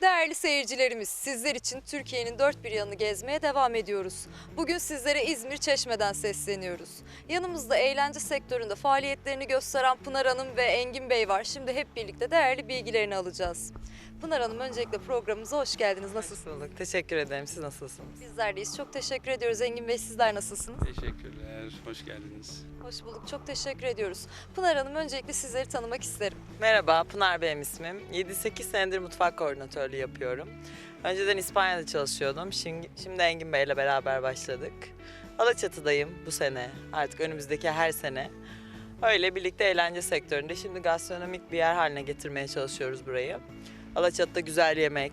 Değerli seyircilerimiz, sizler için Türkiye'nin dört bir yanını gezmeye devam ediyoruz. Bugün sizlere İzmir Çeşme'den sesleniyoruz. Yanımızda eğlence sektöründe faaliyetlerini gösteren Pınar Hanım ve Engin Bey var. Şimdi hep birlikte değerli bilgilerini alacağız. Pınar Hanım öncelikle programımıza hoş geldiniz. Nasılsınız? Nasılsınız? Teşekkür ederim. Siz nasılsınız? Bizler deyiz. Çok teşekkür ediyoruz. Engin Bey sizler nasılsınız? Teşekkürler, hoş geldiniz. Hoş bulduk. Çok teşekkür ediyoruz. Pınar Hanım öncelikle sizleri tanımak isterim. Merhaba, Pınar benim ismim. 7-8 senedir mutfak koordinatörlüğü yapıyorum. Önceden İspanya'da çalışıyordum. Şimdi, şimdi Engin Bey'le beraber başladık. Alaçatı'dayım bu sene. Artık önümüzdeki her sene. Öyle birlikte eğlence sektöründe şimdi gastronomik bir yer haline getirmeye çalışıyoruz burayı. Alaçatı'da güzel yemek,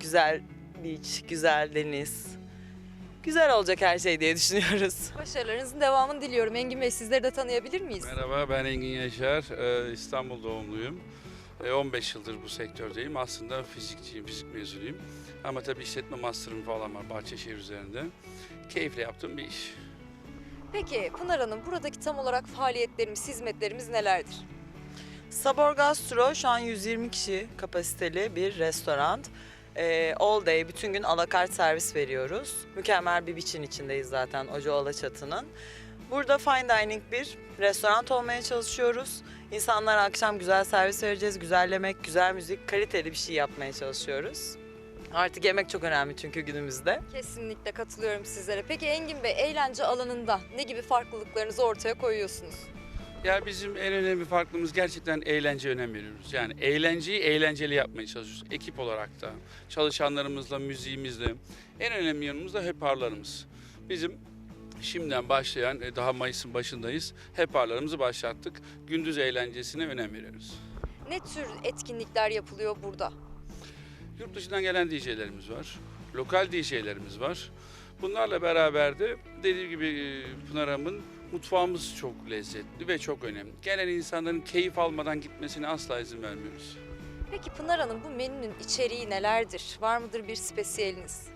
güzel beach, güzel deniz. Güzel olacak her şey diye düşünüyoruz. Başarılarınızın devamını diliyorum. Engin Bey sizleri de tanıyabilir miyiz? Merhaba, ben Engin Yaşar, Ee, İstanbul doğumluyum. Ee, 15 yıldır bu sektördeyim. Aslında fizikçiyim, fizik mezunuyum. Ama tabii işletme master'ım falan var Bahçeşehir üzerinde. Keyifle yaptığım bir iş. Peki Pınar Hanım buradaki tam olarak faaliyetlerimiz, hizmetlerimiz nelerdir? Sabor Gastro şu an 120 kişi kapasiteli bir restoran. Ee, all day bütün gün alakart servis veriyoruz. Mükemmel bir biçin içindeyiz zaten Oca Alaçatı'nın. Burada fine dining bir restoran olmaya çalışıyoruz. İnsanlara akşam güzel servis vereceğiz. Güzel yemek, güzel müzik, kaliteli bir şey yapmaya çalışıyoruz. Artık yemek çok önemli çünkü günümüzde. Kesinlikle katılıyorum sizlere. Peki Engin Bey eğlence alanında ne gibi farklılıklarınızı ortaya koyuyorsunuz? Ya bizim en önemli farklılığımız gerçekten eğlence önem veriyoruz. Yani eğlenceyi eğlenceli yapmaya çalışıyoruz. Ekip olarak da, çalışanlarımızla, müziğimizle. En önemli yanımız da heparlarımız. Bizim şimdiden başlayan, e, daha Mayıs'ın başındayız, heparlarımızı başlattık. Gündüz eğlencesine önem veriyoruz. Ne tür etkinlikler yapılıyor burada? Yurt dışından gelen DJ'lerimiz var. Lokal DJ'lerimiz var. Bunlarla beraber de dediğim gibi e, Pınar Hanım'ın mutfağımız çok lezzetli ve çok önemli. Gelen insanların keyif almadan gitmesine asla izin vermiyoruz. Peki Pınar Hanım bu menünün içeriği nelerdir? Var mıdır bir spesiyeliniz?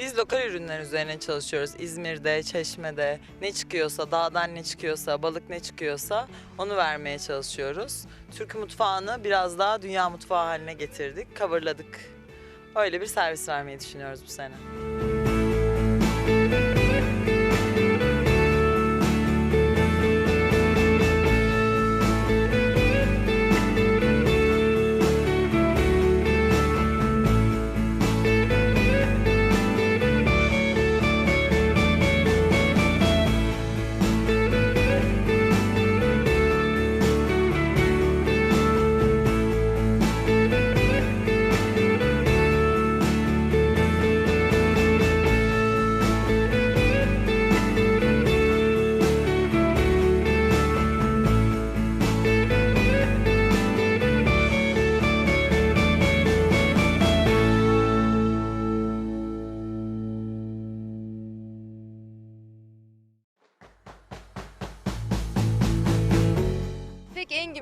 Biz lokal ürünler üzerine çalışıyoruz. İzmir'de, Çeşme'de ne çıkıyorsa, dağdan ne çıkıyorsa, balık ne çıkıyorsa onu vermeye çalışıyoruz. Türk mutfağını biraz daha dünya mutfağı haline getirdik, coverladık. Öyle bir servis vermeyi düşünüyoruz bu sene.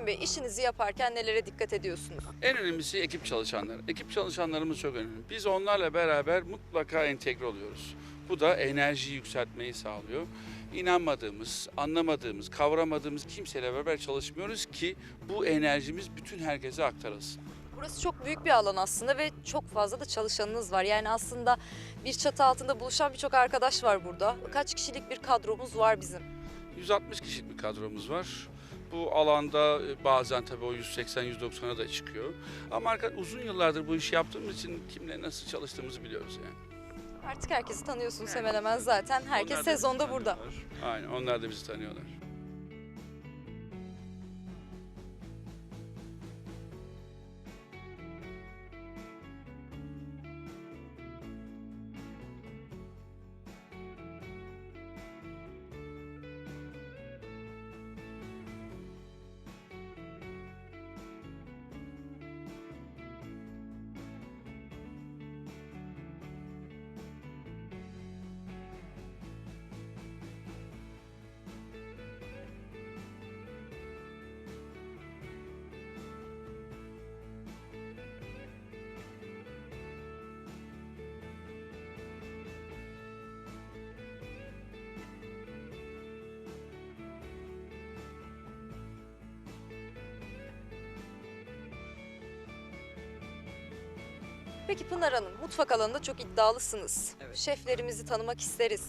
Bey işinizi yaparken nelere dikkat ediyorsunuz? En önemlisi ekip çalışanları. Ekip çalışanlarımız çok önemli. Biz onlarla beraber mutlaka entegre oluyoruz. Bu da enerjiyi yükseltmeyi sağlıyor. İnanmadığımız, anlamadığımız, kavramadığımız kimseyle beraber çalışmıyoruz ki bu enerjimiz bütün herkese aktarılsın. Burası çok büyük bir alan aslında ve çok fazla da çalışanınız var. Yani aslında bir çatı altında buluşan birçok arkadaş var burada. Kaç kişilik bir kadromuz var bizim? 160 kişilik bir kadromuz var. Bu alanda e, bazen tabii o 180-190'a da çıkıyor. Ama arka, uzun yıllardır bu işi yaptığımız için kimle nasıl çalıştığımızı biliyoruz yani. Artık herkesi tanıyorsunuz hemen hemen zaten. Herkes Onlar da bizi sezonda burada. tanıyorlar. Aynen onlar da bizi tanıyorlar. Peki Pınar Hanım, mutfak alanında çok iddialısınız. Evet. Şeflerimizi tanımak isteriz.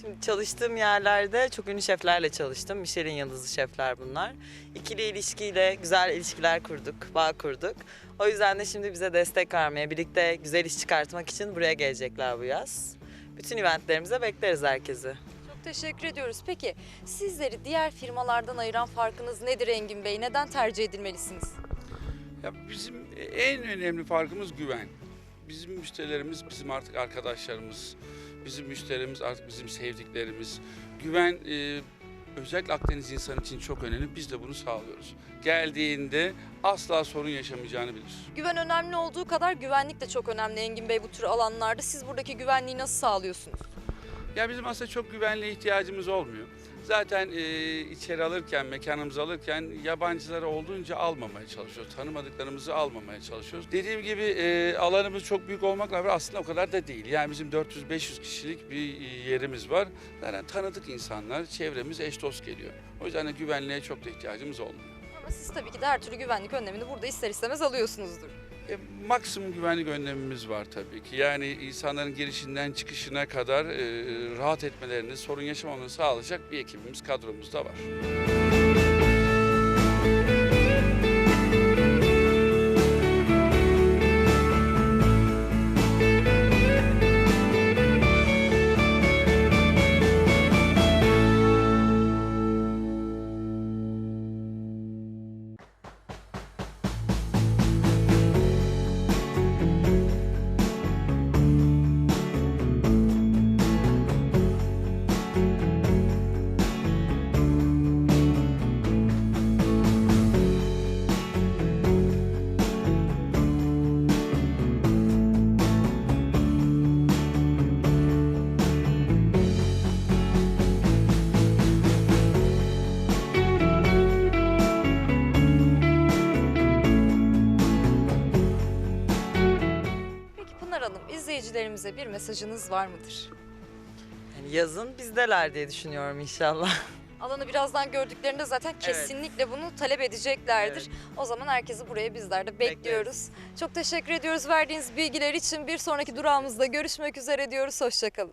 Şimdi çalıştığım yerlerde çok ünlü şeflerle çalıştım. Michelin yıldızlı şefler bunlar. İkili ilişkiyle güzel ilişkiler kurduk, bağ kurduk. O yüzden de şimdi bize destek vermeye, birlikte güzel iş çıkartmak için buraya gelecekler bu yaz. Bütün eventlerimize bekleriz herkesi. Çok teşekkür ediyoruz. Peki sizleri diğer firmalardan ayıran farkınız nedir Engin Bey? Neden tercih edilmelisiniz? Ya bizim en önemli farkımız güven. Bizim müşterilerimiz bizim artık arkadaşlarımız. Bizim müşterimiz artık bizim sevdiklerimiz. Güven e, özellikle Akdeniz insanı için çok önemli. Biz de bunu sağlıyoruz. Geldiğinde asla sorun yaşamayacağını bilir. Güven önemli olduğu kadar güvenlik de çok önemli Engin Bey bu tür alanlarda. Siz buradaki güvenliği nasıl sağlıyorsunuz? Ya bizim aslında çok güvenliğe ihtiyacımız olmuyor. Zaten e, içeri alırken, mekanımızı alırken yabancıları olduğunca almamaya çalışıyoruz. Tanımadıklarımızı almamaya çalışıyoruz. Dediğim gibi e, alanımız çok büyük olmakla beraber aslında o kadar da değil. Yani bizim 400-500 kişilik bir e, yerimiz var. Zaten tanıdık insanlar, çevremiz eş dost geliyor. O yüzden de güvenliğe çok da ihtiyacımız olmuyor. Ama siz tabii ki de her türlü güvenlik önlemini burada ister istemez alıyorsunuzdur. E, maksimum güvenlik önlemimiz var tabii ki. Yani insanların girişinden çıkışına kadar e, rahat etmelerini, sorun yaşamamalarını sağlayacak bir ekibimiz kadromuzda var. İzleyicilerimize bir mesajınız var mıdır? Yani yazın bizdeler diye düşünüyorum inşallah. Alanı birazdan gördüklerinde zaten kesinlikle bunu talep edeceklerdir. Evet. O zaman herkesi buraya bizler de bekliyoruz. Çok teşekkür ediyoruz verdiğiniz bilgiler için. Bir sonraki durağımızda görüşmek üzere diyoruz. Hoşçakalın.